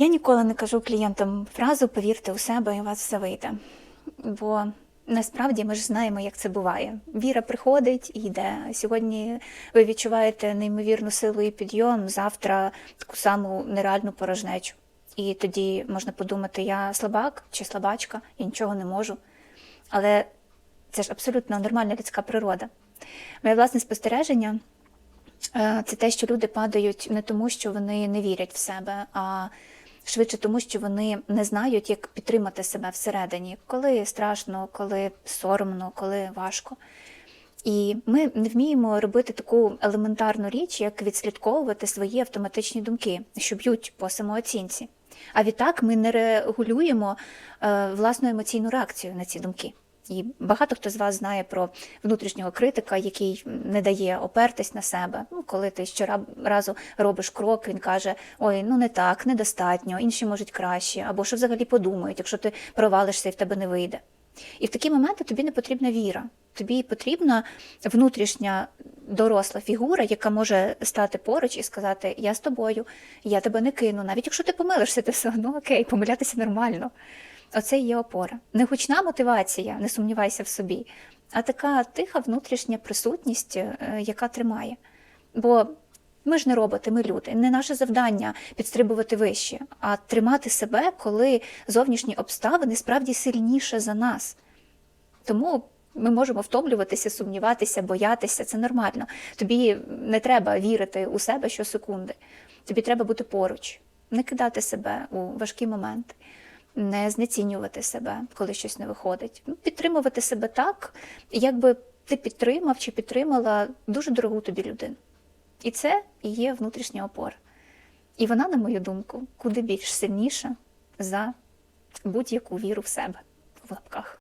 Я ніколи не кажу клієнтам фразу повірте у себе і у вас все вийде. Бо насправді ми ж знаємо, як це буває. Віра приходить і йде. Сьогодні ви відчуваєте неймовірну силу і підйом, завтра таку саму нереальну порожнечу. І тоді можна подумати, я слабак чи слабачка, я нічого не можу. Але це ж абсолютно нормальна людська природа. Моє власне спостереження Е, це те, що люди падають не тому, що вони не вірять в себе, а швидше тому, що вони не знають, як підтримати себе всередині, коли страшно, коли соромно, коли важко. І ми не вміємо робити таку елементарну річ, як відслідковувати свої автоматичні думки, що б'ють по самооцінці. А відтак ми не регулюємо е, власну емоційну реакцію на ці думки. І багато хто з вас знає про внутрішнього критика, який не дає опертись на себе. Ну, коли ти щоразу робиш крок, він каже: Ой, ну не так, недостатньо, інші можуть краще, або що взагалі подумають, якщо ти провалишся і в тебе не вийде. І в такі моменти тобі не потрібна віра. Тобі потрібна внутрішня доросла фігура, яка може стати поруч і сказати: Я з тобою, я тебе не кину. Навіть якщо ти помилишся, ти все одно окей, помилятися нормально. Оце і є опора. Не гучна мотивація, не сумнівайся в собі, а така тиха внутрішня присутність, е, яка тримає. Бо ми ж не роботи, ми люди. Не наше завдання підстрибувати вище, а тримати себе, коли зовнішні обставини справді сильніше за нас. Тому ми можемо втомлюватися, сумніватися, боятися. Це нормально. Тобі не треба вірити у себе щосекунди. Тобі треба бути поруч, не кидати себе у важкі моменти, не знецінювати себе, коли щось не виходить. Ну, Підтримувати себе так, якби ти підтримав чи підтримала дуже дорогу тобі людину. І це і є внутрішня опора. І вона, на мою думку, куди більш сильніша за будь-яку віру в себе в лапках.